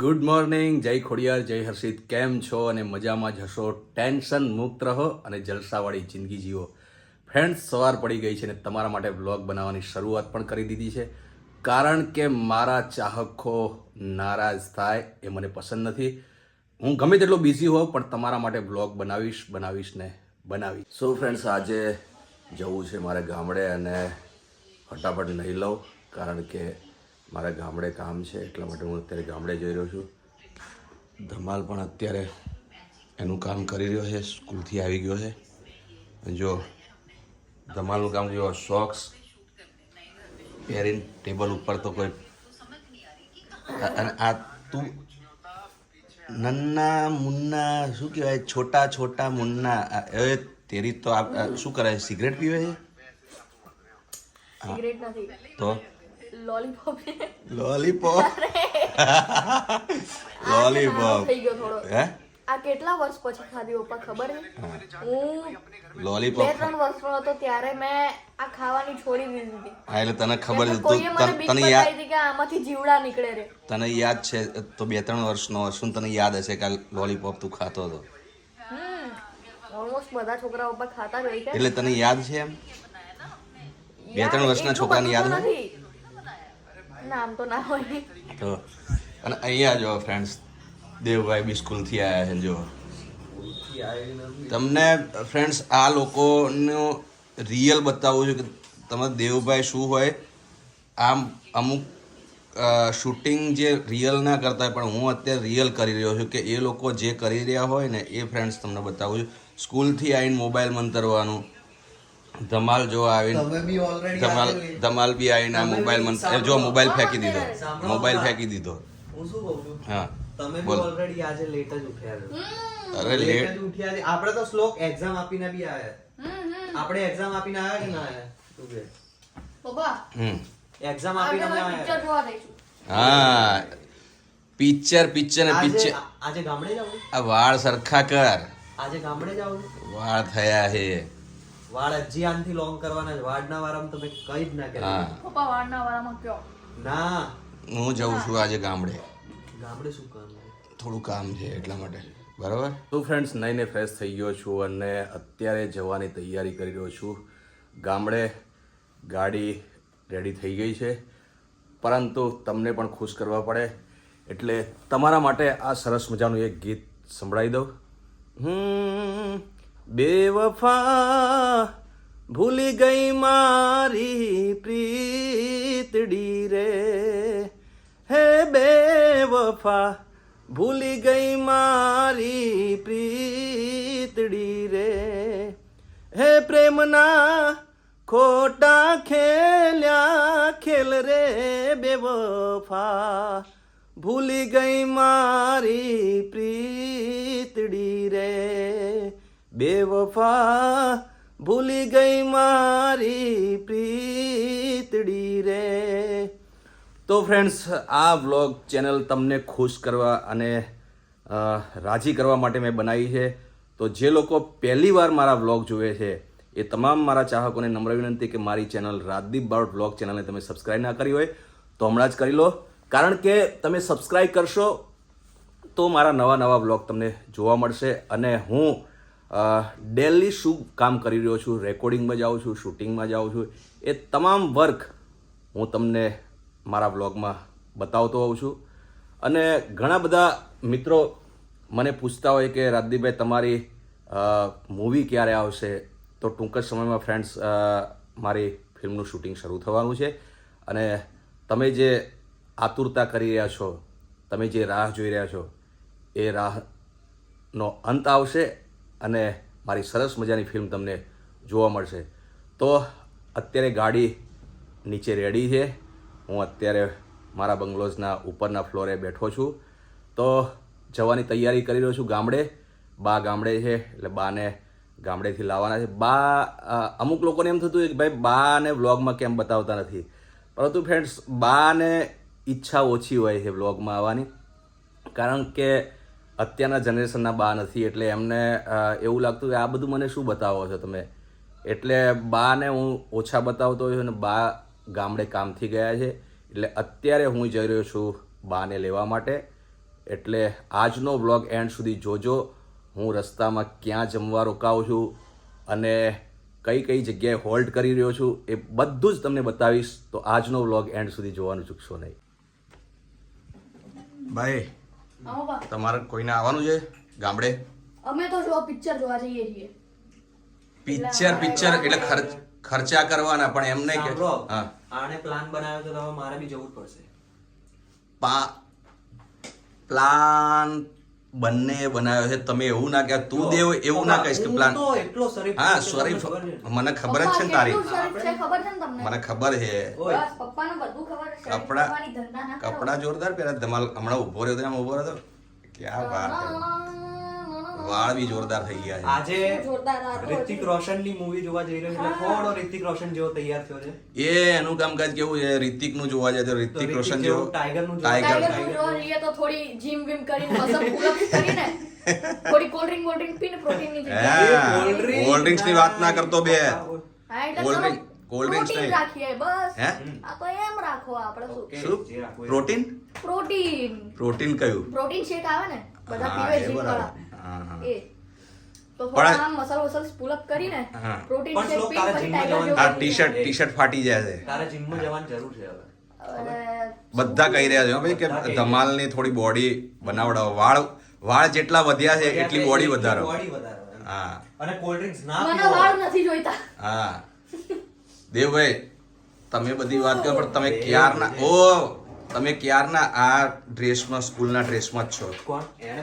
Good morning, જય ખોડિયાર, જય હર્ષિત. કેમ છો અને મજામાં જ હશો? ટેન્શન મુક્ત રહો અને જલસાવાળી જિંદગી જીવો. ફ્રેન્ડ્સ, સવાર પડી ગઈ છે અને તમારા માટે બ્લોગ બનાવવાની શરૂઆત પણ કરી દીધી છે. કારણ કે મારા ચાહકો નારાજ થાય એ મને પસંદ નથી. હું ગમે તેટલો બિઝી હોઉં, પણ તમારા માટે બ્લોગ બનાવીશ બનાવીશ ને બનાવીશ. સો ફ્રેન્ડ્સ આજે જવું છે મારે ગામડે અને ફટાફટ નહીં લઉં, કારણ કે મારે ગામડે કામ છે એટલા માટે હું અત્યારે ગામડે જઈ રહ્યો છું. ધમાલ પણ અત્યારે એનું કામ કરી રહ્યો છે સ્કૂલથી આવી ગયો છે. જો ધમાલનું કામ જો સોક્સ પહેરીને ટેબલ ઉપર તો કોઈ અને આ તું નન્ના મુન્ના શું કહેવાય? છોટા છોટા મુન્ના. એ તેરી તો આ આ શું કરે સિગરેટ પીવે છે? તો લોલીપોપ લોલીપોપ લોલીપોપ થઈ ગયો થોડો. હે? આ કેટલા વર્ષ પછી ખાધી પપ્પા ખબર છે? હું. બે લોલીપોપ ત્રણ વર્ષનો હતો ત્યારે મેં આ ખાવાની છોડી દીધી. હતી હા એટલે તને ખબર તને- યાદ કે આમાંથી જીવડા નીકળે રે. તને યાદ છે તો બે ત્રણ વર્ષનો શું તને યાદ હશે કે લોલીપોપ તું ખાતો હતો. ઓલમોસ્ટ બધા છોકરા પપ્પા ખાતા જ હોય એટલે તને યાદ છે એમ? બે ત્રણ વર્ષના છોકરાને યાદ બધું હોય? નામ તો ના હોય. તો અને અહીંયા જો ફ્રેન્ડ્સ દેવભાઈ બી સ્કૂલથી આવ્યા છે જો. તમને ફ્રેન્ડ્સ આ લોકોનું રિયલ બતાવું છું કે તમે દેવભાઈ શું હોય. આમ અમુક શૂટિંગ જે રિયલ ના કરતા પણ હું અત્યારે રિયલ કરી રહ્યો છું કે એ લોકો જે કરી રહ્યા હોય ને એ ફ્રેન્ડ્સ તમને બતાવું છું. સ્કૂલથી આવીને મોબાઈલ મંતરવાનું ધમાલ જો આવીને ધમાલ ધમાલ બી આવીને આ મોબાઈલ મન જો મોબાઈલ ફેંકી દીધો. મોબાઈલ ફેંકી દીધો. હું શું કહું છું? હા તમે બી ઓલરેડી આજે લેટ જ ઉઠ્યા અરે લેટ લેટ જ ઉઠ્યા છે. આપણે તો શ્લોક એક્ઝામ આપીને બી આયા આપણે એક્ઝામ આપીને આવ્યા કે ના આવ્યા? તું કે? પપ્પા હમ. એક્ઝામ આપીને અમે આયા હા. પિક્ચર પિક્ચર ને પિક્ચર આજે ગામડે જાવ આ વાળ સરખા કર. આજે ગામડે જાવ વાળ થયા છે વાળ હજી આનથી લોંગ કરવાના છે. વાળના વારામાં તમે કઈ જ ના હા. પપ્પા વાળના વાળામાં કયો? ના. હું જઉં છું આજે ગામડે. ગામડે શું કામ થોડું કામ છે એટલા માટે. બરાબર? તો ફ્રેન્ડ્સ નઈને ફ્રેશ થઈ ગયો છું અને અત્યારે જવાની તૈયારી કરી રહ્યો છું. ગામડે ગાડી રેડી થઈ ગઈ છે. પરંતુ તમને પણ ખુશ કરવા પડે. એટલે તમારા માટે આ સરસ મજાનું એક ગીત સંભળાવી દઉં. હમ. બેવફા ભૂલી ગઈ મારી પ્રીતડી રે હે બેવફા ભૂલી ગઈ મારી પ્રીતડી રે હે પ્રેમના ખોટા ખેલ્યા ખેલ રે બેવફા ભૂલી ગઈ મારી પ્રીતડી રે બેવફા ભૂલી ગઈ મારી પ્રીતડી રે. તો ફ્રેન્ડ્સ આ વ્લોગ ચેનલ તમને ખુશ કરવા અને રાજી કરવા માટે મેં બનાવી છે. તો જે લોકો પહેલી વાર મારા વ્લોગ જુએ છે, એ તમામ મારા ચાહકોને નમ્ર વિનંતી કે મારી ચેનલ રાજદીપ બારોટ વ્લોગ ચેનલને તમે સબસ્ક્રાઈબ ના કરી હોય, તો હમણાં જ કરી લો. કારણ કે તમે સબસ્ક્રાઈબ કરશો, તો મારા નવા નવા વ્લોગ તમને જોવા મળશે અને હું ડેલી શું કામ કરી રહ્યો છું રેકોર્ડિંગમાં જાઉં છું શૂટિંગમાં જાઉં છું, એ તમામ વર્ક હું તમને મારા બ્લોગમાં બતાવતો હોઉં છું. અને ઘણા બધા મિત્રો મને પૂછતા હોય કે, રાજદીપભાઈ, તમારી મૂવી ક્યારે આવશે? તો ટૂંક જ સમયમાં ફ્રેન્ડ્સ મારી ફિલ્મનું શૂટિંગ શરૂ થવાનું છે. અને તમે જે આતુરતા કરી રહ્યા છો, તમે જે રાહ જોઈ રહ્યા છો, એ રાહનો અંત આવશે. અને મારી સરસ મજાની ફિલ્મ તમને જોવા મળશે. તો અત્યારે ગાડી નીચે રેડી છે. હું અત્યારે મારા બંગલોઝના ઉપરના ફ્લોરે બેઠો છું. તો જવાની તૈયારી કરી રહ્યો છું ગામડે. બા ગામડે છે, એટલે બાને ગામડેથી લાવવાના છે. બા અમુક લોકોને એમ થતું કે ભાઈ બાને વ્લોગમાં કેમ બતાવતા નથી. પરંતુ ફ્રેન્ડ્સ બાને ઈચ્છા ઓછી હોય છે વ્લોગમાં આવવાની. કારણ કે અત્યારના જનરેશનના બા નથી, એટલે એમને એવું લાગતું કે આ બધું મને શું બતાવો છો તમે? એટલે બાને હું ઓછા બતાવતો છું અને બા ગામડે કામથી ગયા છે. એટલે અત્યારે હું જઈ રહ્યો છું બાને લેવા માટે. એટલે આજનો વ્લોગ એન્ડ સુધી જોજો. હું રસ્તામાં ક્યાં જમવા રોકાઉં છું અને કઈ કઈ જગ્યાએ હોલ્ડ કરી રહ્યો છું એ બધું જ તમને બતાવીશ. તો આજનો વ્લોગ એન્ડ સુધી જોવાનું ચૂકશો નહીં. ભાઈ તમારે કોઈને આવવાનું છે? ગામડે? અમે તો જો પિક્ચર જોવા જઈએ છીએ. પિક્ચર પિક્ચર એટલે ખર્ચ ખર્ચા કરવાના પણ એમ નહીં કે હા. આણે પ્લાન બનાવ્યો તો તમારે મારે બી જવું પડશે. પા પ્લાન બંને બનાવ્યો છે. તમે એવું ના કે તું દેવ એવું ના કહીશ કે પ્લાન શરીફ હા સોરી. મને ખબર જ છે ને તારી. કેટલું શરીફ છે ખબર છે ને તમને? મને ખબર છે. ઓય. બસ પપ્પાને બધું ખબર છે. શરીફ કપડા. કપડા જોરદાર પહેર્યા ધમાલ હમણાં ઊભો રહ્યો તો આમ ઊભો રહ્યો તો? ક્યાં વાત. વાળ બી જોરદાર થઈ ગયા છે. આજે ઋતિક રિતિક રોશનની મૂવી જોવા જઈ રહ્યો છે. એટલે થોડો ઋતિક રોશન જેવો તૈયાર થયો છે. એ એનું કામકાજ કેવું છે? ઋતિકનું જોવા જાય તો રિતિક રોશન જેવું ટાઈગર. નું ટાઈગર ટાઈગર તો થોડી જીમ વિમ કરીને મસલ પુલઅપ કરીને થોડી કોલ્ડ ડ્રિંક કોલ્ડ ડ્રિંક પીને પ્રોટીનની કોલ્ડ ડ્રિંક્સની વાત ના કરતો બે. કોલ્ડ ડ્રિંક કોલ્ડ protein નહીં. રાખીએ બસ. હે? આ તો એમ રાખો આપણે શું? શું. પ્રોટીન પ્રોટીન પ્રોટીન કયું? પ્રોટીન શેક આવે ને? બધા પીવે જીમ વાળા. એ. તો આમ મસલ વસલ કરીને હા. પ્રોટીન પણ શેક પી પછી ટાઈગર આ ટી શર્ટ ટી શર્ટ ફાટી જાય છે. તારે જીમમાં જવાની જરૂર છે હવે. હવે બધા કહી રહ્યા છે ભાઈ કે. ધમાલની થોડી બોડી બનાવડાવો. વાળ વાળ જેટલા વધ્યા છે એટલી બોડી વધારો. બોડી વધારો એમ. હા. અને કોલ્ડ ડ્રિંક્સ ના મને વાળ નથી જોઈતા. હા. દેવભાઈ તમે બધી વાત કરો પણ તમે ક્યારના. ઓ તમે ક્યારના આ ડ્રેસમાં સ્કૂલના ડ્રેસમાં જ છો? કોણ? એને?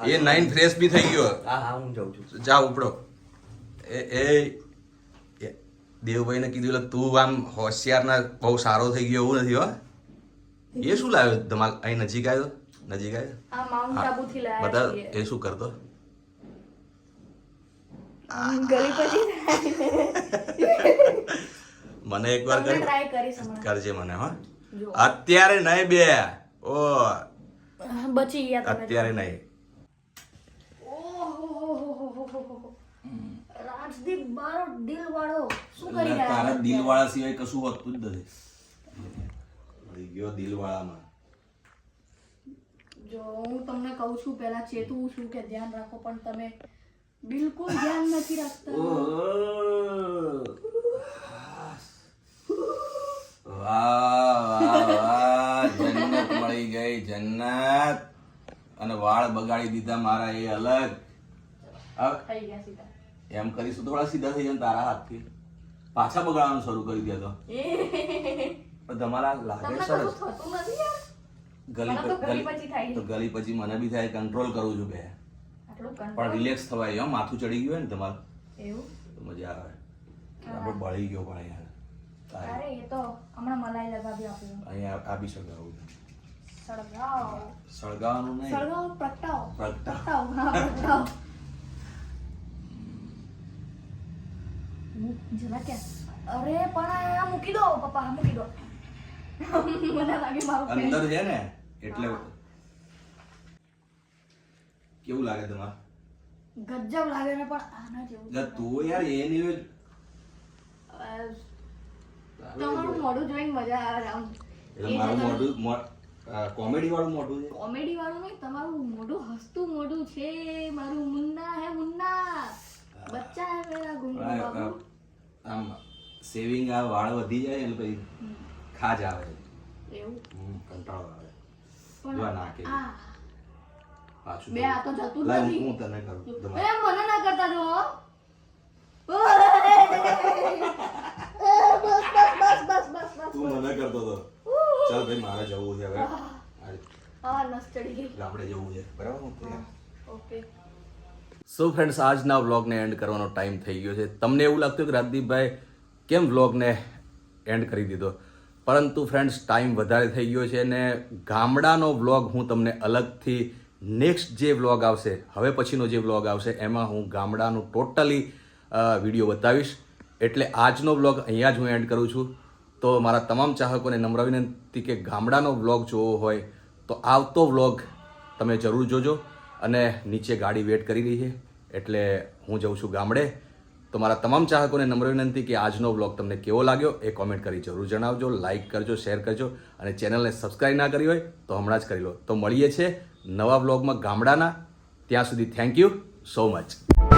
એ નાઇન ફ્રેશ બી થઈ ગયો. હા હા હું જાઉં છું. જા ઉપડો. એ એ દેવભાઈને કીધું એટલે તું આમ હોશિયારના બહુ સારો થઈ ગયો એવું નથી હો. એ શું લાવ્યો? ધમાલ અહીં નજીક આવ્યો? નજીક આવ્યો? બધા એ શું કરતો? મને એકવાર કરજે મને હો. અત્યારે નહીં બે. ઓ. બચી ગયા અત્યારે નહીં. રાજદીપ મારો દિલ વાળો શું કરી રહ્યા તારા દિલ વાળા સિવાય કશું હોતું જ નથી. મળી ગયો દિલવાળામાં. જો હું તમને કહું છું પહેલા ચેતવું છું કે ધ્યાન રાખો પણ તમે બિલકુલ ધ્યાન નથી રાખતા. વાહ વાહ વાહ જન્નત મળી ગઈ જન્નત. અને વાળ બગાડી દીધા મારા એ અલગ. થઈ ગયા સીધા. એમ કરીશું તો થોડા સીધા થઈ જાય તારા હાથથી. પાછા બગાડવાનું શરૂ કરી દે તો. પણ તમારા લાગે સરસ. ગલી તો ગલી પછી થાય તો ગલી પછી મને બી થાય કંટ્રોલ કરું છું બે. પણ રિલેક્સ થવાય એમ માથું ચડી ગયું હોય ને તમારું. એવું? મજા આવે. આપણે બળી ગયો પણ યાર. અરે એ તો હમણાં મલાઈ લગાવી આપું અહીંયા આપી શકાવું સળગાવ સળગાવવાનું નહીં. સળગાવ પ્રગટાવ પ્રગટાવ. પ્રગટાવ હા પ્રગટાવ જરા કે અરે પણ આ મૂકી દો પપ્પા મૂકી દો મને લાગે મારું અંદર છે ને એટલે કેવું લાગે તમાર ગજબ લાગે ને પણ આના જેવું એટલે તું યાર એ નહીં તમારું મોઢું જોઈને મજા આવે આમ એટલે મારું મોઢું કોમેડી વાળું મોઢું છે કોમેડી વાળું નહીં તમારું મોઢું હસતું મોઢું છે મારું મુન્ના હે મુન્ના બચ્ચા હે મેરા ગુંગુ બાબુ આમ સેવિંગ આ વાળ વધી જાય એટલે પછી ખાજ આવે. એવું? કંટાળો આવે. જોવા નાખે પાછું બે આ તો જતું નથી. હું તને કરું એ મને ના કરતા જો. બસ બસ બસ બસ બસ તું મને કરતો ચાલ ભાઈ મારે જવું છે હવે. આ હા નસ ચડી ગઈ. ગામડે જવું છે. બરાબર ઓકે. સો ફ્રેન્ડ્સ આજના વ્લોગને એન્ડ કરવાનો ટાઈમ થઈ ગયો છે. તમને એવું લાગતું કે રાજદીપભાઈ કેમ વ્લોગને એન્ડ કરી દીધો? પરંતુ ફ્રેન્ડ્સ ટાઈમ વધારે થઈ ગયો છે અને ગામડાનો વ્લોગ હું તમને અલગથી નેક્સ્ટ જે વ્લોગ આવશે, હવે પછીનો જે વ્લોગ આવશે, એમાં હું ગામડાનું ટોટલી વીડિયો બતાવીશ. એટલે આજનો વ્લોગ અહીંયા જ હું એન્ડ કરું છું. તો મારા તમામ ચાહકોને નમ્ર વિનંતી કે ગામડાનો વ્લોગ જોવો હોય તો આવતો વ્લોગ તમે જરૂર જોજો. અને નીચે ગાડી વેટ કરી રહી છે, એટલે હું જઉં છું ગામડે. તો મારા તમામ ચાહકોને નમ્ર વિનંતી કે આજનો બ્લોગ તમને કેવો લાગ્યો એ કોમેન્ટ કરી જરૂર જણાવજો લાઇક કરજો શેર કરજો અને ચેનલને સબસ્ક્રાઈબ ના કરી હોય તો હમણાં જ કરી લો. તો મળીએ છીએ નવા બ્લોગમાં ગામડાના. ત્યાં સુધી થેન્ક યુ સો મચ